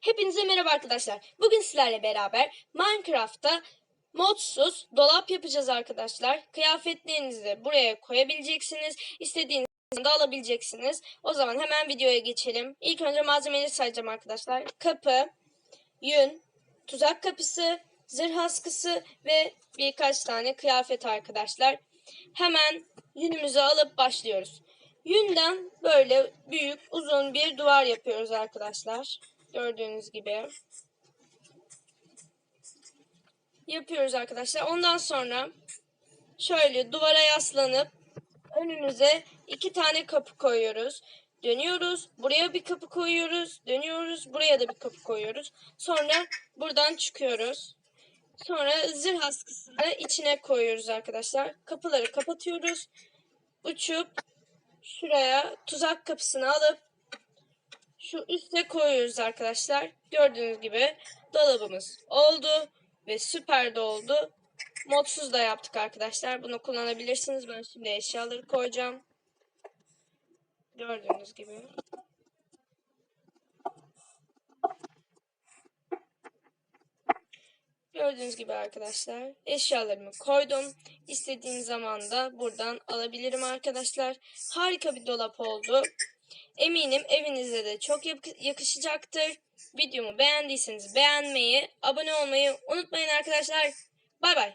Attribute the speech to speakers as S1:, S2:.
S1: Hepinize merhaba arkadaşlar. Bugün sizlerle beraber Minecraft'ta modsuz dolap yapacağız arkadaşlar. Kıyafetlerinizi buraya koyabileceksiniz. İstediğiniz de alabileceksiniz. O zaman hemen videoya geçelim. İlk önce malzemeleri sayacağım arkadaşlar. Kapı, yün, tuzak kapısı, zırh askısı ve birkaç tane kıyafet arkadaşlar. Hemen yünümüzü alıp başlıyoruz. Yünden böyle büyük uzun bir duvar yapıyoruz arkadaşlar. Gördüğünüz gibi. Yapıyoruz arkadaşlar. Ondan sonra şöyle duvara yaslanıp önümüze iki tane kapı koyuyoruz. Dönüyoruz. Buraya bir kapı koyuyoruz. Dönüyoruz. Buraya da bir kapı koyuyoruz. Sonra buradan çıkıyoruz. Sonra zırh askısını içine koyuyoruz arkadaşlar. Kapıları kapatıyoruz. Uçup şuraya tuzak kapısını alıp şu üste koyuyoruz arkadaşlar. Gördüğünüz gibi dolabımız oldu ve süper de oldu. Modsuz da yaptık arkadaşlar. Bunu kullanabilirsiniz. Ben şimdi eşyaları koyacağım. Gördüğünüz gibi. Gördüğünüz gibi arkadaşlar eşyalarımı koydum. İstediğim zaman da buradan alabilirim arkadaşlar. Harika bir dolap oldu. Eminim evinize de çok yak- yakışacaktır. Videomu beğendiyseniz beğenmeyi, abone olmayı unutmayın arkadaşlar. Bay bay.